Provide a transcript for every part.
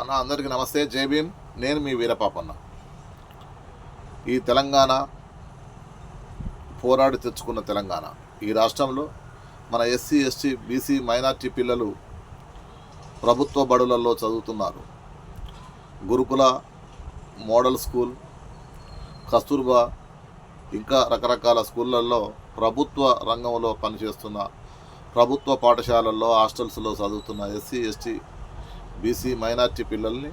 అన్న అందరికీ నమస్తే. జై భీమ్. నేను మీ వీరపాపన్న. ఈ తెలంగాణ పోరాడి తెచ్చుకున్న తెలంగాణ. ఈ రాష్ట్రంలో మన ఎస్సీ ఎస్టీ బీసీ మైనార్టీ పిల్లలు ప్రభుత్వ బడులలో చదువుతున్నారు. గురుకుల మోడల్ స్కూల్ కస్తూర్బా ఇంకా రకరకాల స్కూళ్ళల్లో ప్రభుత్వ రంగంలో పనిచేస్తున్న ప్రభుత్వ పాఠశాలల్లో హాస్టల్స్లో చదువుతున్న ఎస్సీ ఎస్టీ బీసీ మైనార్టీ పిల్లల్ని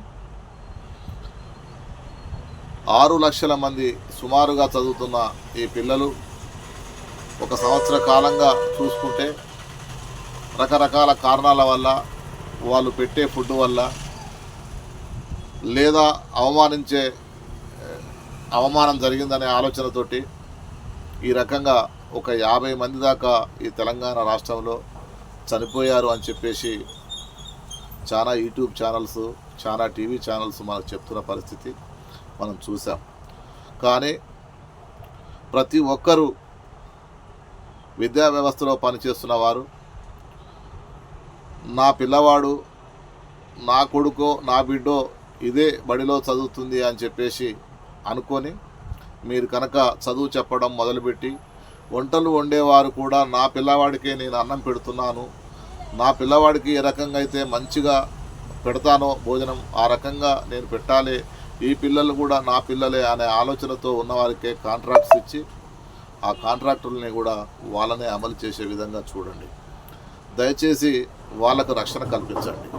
ఆరు లక్షల మంది సుమారుగా చదువుతున్న ఈ పిల్లలు ఒక సంవత్సర కాలంగా చూసుకుంటే రకరకాల కారణాల వల్ల వాళ్ళు పెట్టే ఫుడ్ వల్ల లేదా అవమానించే అవమానం జరిగిందనే ఆలోచనతోటి ఈ రకంగా ఒక యాభై మంది దాకా ఈ తెలంగాణ రాష్ట్రంలో చనిపోయారు అని చెప్పేసి చాలా యూట్యూబ్ ఛానల్స్ చాలా టీవీ ఛానల్స్ మనకు చెప్తున్న పరిస్థితి మనం చూసాం. కానీ ప్రతి ఒక్కరూ విద్యా వ్యవస్థలో పనిచేస్తున్న వారు నా పిల్లవాడు నా కొడుకో నా బిడ్డో ఇదే బడిలో చదువుతుంది అని చెప్పేసి అనుకొని మీరు కనుక చదువు చెప్పడం మొదలుపెట్టి వంటలు వండేవారు కూడా నా పిల్లవాడికే నేను అన్నం పెడుతున్నాను నా పిల్లవాడికి ఏ రకంగా అయితే మంచిగా పెడతానో భోజనం ఆ రకంగా నేను పెట్టాలి. ఈ పిల్లలు కూడా నా పిల్లలే అనే ఆలోచనతో ఉన్నవారికే కాంట్రాక్ట్స్ ఇచ్చి ఆ కాంట్రాక్టుల్ని కూడా వాళ్ళనే అమలు చేసే విధంగా చూడండి. దయచేసి వాళ్ళకు రక్షణ కల్పించండి.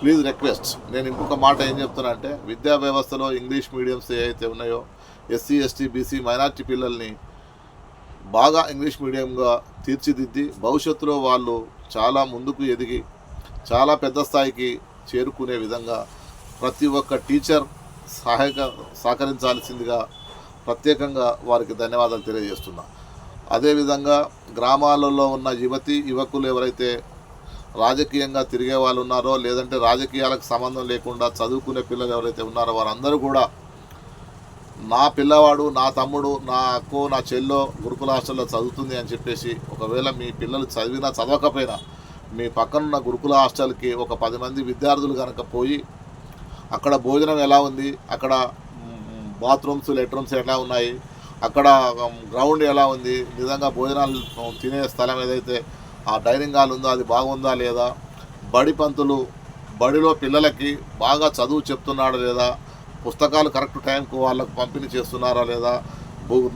ప్లీజ్ రిక్వెస్ట్ నేను ఇంకొక మాట ఏం చెప్తున్నానంటే విద్యా వ్యవస్థలో ఇంగ్లీష్ మీడియంస్ ఏవైతే ఉన్నాయో ఎస్సీ ఎస్టీ బీసీ మైనార్టీ పిల్లల్ని బాగా ఇంగ్లీష్ మీడియంగా తీర్చిదిద్ది భవిష్యత్తులో వాళ్ళు చాలా ముందుకు ఎదిగి చాలా పెద్ద స్థాయికి చేరుకునే విధంగా ప్రతి ఒక్క టీచర్ సహాయక సహకరించాల్సిందిగా ప్రత్యేకంగా వారికి ధన్యవాదాలు తెలియజేస్తున్నా. అదేవిధంగా గ్రామాలలో ఉన్న యువతి యువకులు ఎవరైతే రాజకీయంగా తిరిగే వాళ్ళు ఉన్నారో లేదంటే రాజకీయాలకు సంబంధం లేకుండా చదువుకునే పిల్లలు ఎవరైతే ఉన్నారో వారందరూ కూడా నా పిల్లవాడు నా తమ్ముడు నా అక్కో నా చెల్లో గురుకుల హాస్టల్లో చదువుతుంది అని చెప్పేసి ఒకవేళ మీ పిల్లలు చదివినా చదవకపోయినా మీ పక్కనున్న గురుకుల హాస్టల్కి ఒక పది మంది విద్యార్థులు కనుక పోయి అక్కడ భోజనం ఎలా ఉంది? అక్కడ బాత్రూమ్స్ లెట్రూమ్స్ ఎలా ఉన్నాయి? అక్కడ గ్రౌండ్ ఎలా ఉంది? నిజంగా భోజనాలు తినే స్థలం ఏదైతే ఆ డైనింగ్ హాల్ ఉందో అది బాగుందా లేదా? బడి పంతులు బడిలో పిల్లలకి బాగా చదువు చెప్తున్నాడు లేదా? పుస్తకాలు కరెక్ట్ టైంకు వాళ్ళకు పంపిణీ చేస్తున్నారా లేదా?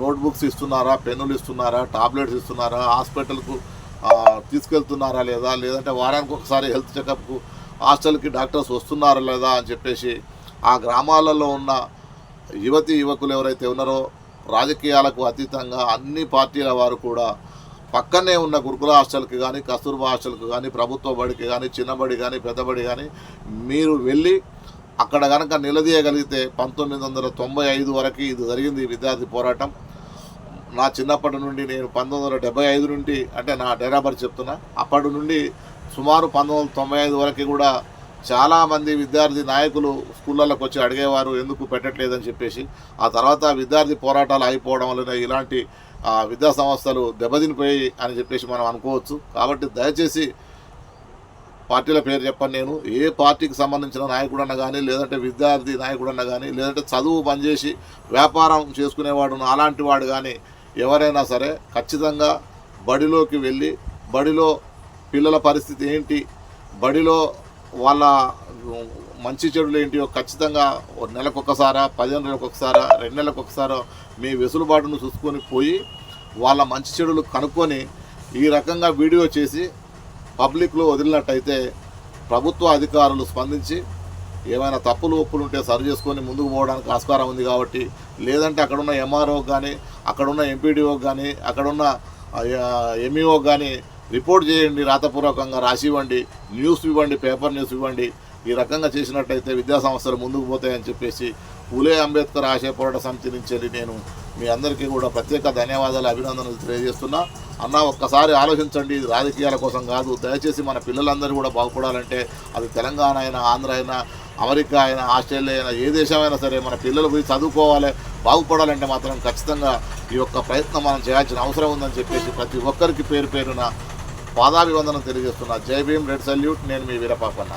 నోట్బుక్స్ ఇస్తున్నారా? పెన్నులు ఇస్తున్నారా? టాబ్లెట్స్ ఇస్తున్నారా? హాస్పిటల్కు తీసుకెళ్తున్నారా లేదా? లేదంటే వారానికి ఒకసారి హెల్త్ చెకప్కు హాస్టల్కి డాక్టర్స్ వస్తున్నారా లేదా అని చెప్పేసి ఆ గ్రామాలలో ఉన్న యువతి యువకులు ఎవరైతే ఉన్నారో రాజకీయాలకు అతీతంగా అన్ని పార్టీల వారు కూడా పక్కనే ఉన్న గురుకుల హాస్టల్కి కానీ కస్తూర్బా హాస్టల్కి కానీ ప్రభుత్వ బడికి కానీ చిన్నబడి కానీ పెద్దబడి కానీ మీరు వెళ్ళి అక్కడ కనుక నిలదీయగలిగితే పంతొమ్మిది వందల తొంభై ఐదు వరకు ఇది జరిగింది విద్యార్థి పోరాటం. నా చిన్నప్పటి నుండి నేను పంతొమ్మిది వందల డెబ్బై ఐదు నుండి అంటే నా డేరాబర్ చెప్తున్నా అప్పటి నుండి సుమారు పంతొమ్మిది వందల తొంభై ఐదు వరకు కూడా చాలామంది విద్యార్థి నాయకులు స్కూళ్ళలోకి వచ్చి అడిగేవారు ఎందుకు పెట్టట్లేదని చెప్పేసి. ఆ తర్వాత విద్యార్థి పోరాటాలు అయిపోవడం వలన ఇలాంటి విద్యా సంస్థలు దెబ్బతినిపోయి అని చెప్పేసి మనం అనుకోవచ్చు. కాబట్టి దయచేసి పార్టీల పేరు చెప్పను నేను. ఏ పార్టీకి సంబంధించిన నాయకుడు అన్న కానీ లేదంటే విద్యార్థి నాయకుడు అన్న కానీ లేదంటే చదువు పనిచేసి వ్యాపారం చేసుకునేవాడు అలాంటి వాడు కానీ ఎవరైనా సరే ఖచ్చితంగా బడిలోకి వెళ్ళి బడిలో పిల్లల పరిస్థితి ఏంటి బడిలో వాళ్ళ మంచి చెడులు ఏంటియో ఖచ్చితంగా నెలకొకసారా నెలకు పదిహేను నెలలకు ఒకసారా రెండు నెలలకు ఒకసారో మీ వెసులుబాటును చూసుకొని పోయి వాళ్ళ మంచి చెడులు కనుక్కొని ఈ రకంగా వీడియో చేసి పబ్లిక్లో వదిలినట్టయితే ప్రభుత్వ అధికారులు స్పందించి ఏమైనా తప్పులు ఒప్పులు ఉంటే సరి చేసుకొని ముందుకు పోవడానికి ఆస్కారం ఉంది కాబట్టి లేదంటే అక్కడున్న ఎంఆర్ఓ కానీ అక్కడున్న ఎంపీడీఓ కానీ అక్కడున్న ఎంఈఓ కానీ రిపోర్ట్ చేయండి రాతపూర్వకంగా రాసి ఇవ్వండి న్యూస్ ఇవ్వండి పేపర్ న్యూస్ ఇవ్వండి. ఈ రకంగా చేసినట్టయితే విద్యాసంస్థలు ముందుకు పోతాయని చెప్పేసి పూలే అంబేద్కర్ ఆశయ పోరాట సమితి నుంచి నేను మీ అందరికీ కూడా ప్రత్యేక ధన్యవాదాలు అభినందనలు తెలియజేస్తున్నా. అన్న ఒక్కసారి ఆలోచించండి ఇది రాజకీయాల కోసం కాదు. దయచేసి మన పిల్లలందరూ కూడా బాగుపడాలంటే అది తెలంగాణ అయినా ఆంధ్ర అయినా అమెరికా అయినా ఆస్ట్రేలియా అయినా ఏ దేశమైనా సరే మన పిల్లలు పోయి చదువుకోవాలి బాగుపడాలంటే మాత్రం ఖచ్చితంగా ఈ యొక్క ప్రయత్నం మనం చేయాల్సిన అవసరం ఉందని చెప్పేసి ప్రతి ఒక్కరికి పేరు పేరున పాదాభివందనం తెలియజేస్తున్నా. జై భీమ్ రెడ్ సల్యూట్. నేను మీ వీరపాపన్న.